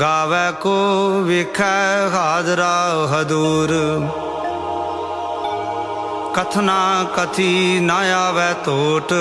ਗਾਵੇ ਕੋ ਵੇਖੈ ਹਾਜ਼ਰਾ ਹਦੂਰ। ਕਥਨਾ ਕਥੀ ਨਾ ਆਵੇ ਟੋਟ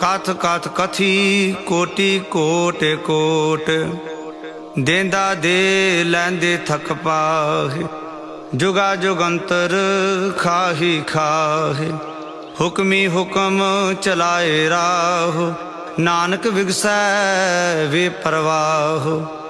ਕਥ ਕਥ ਕਥੀ ਕੋਟੀ ਕੋਟ ਕੋਟ। ਦੇਂਦਾ ਦੇ ਲੈਂਦੇ ਥਕ ਪਾਹੇ। ਜੁਗਾ ਜੁਗੰਤਰ ਖਾਹੀ ਖਾਹੇ। ਹੁਕਮੀ ਹੁਕਮ ਚਲਾਏ ਰਾਹ। ਨਾਨਕ ਵਿਗਸੈ ਵੇ ਪਰਵਾਹ।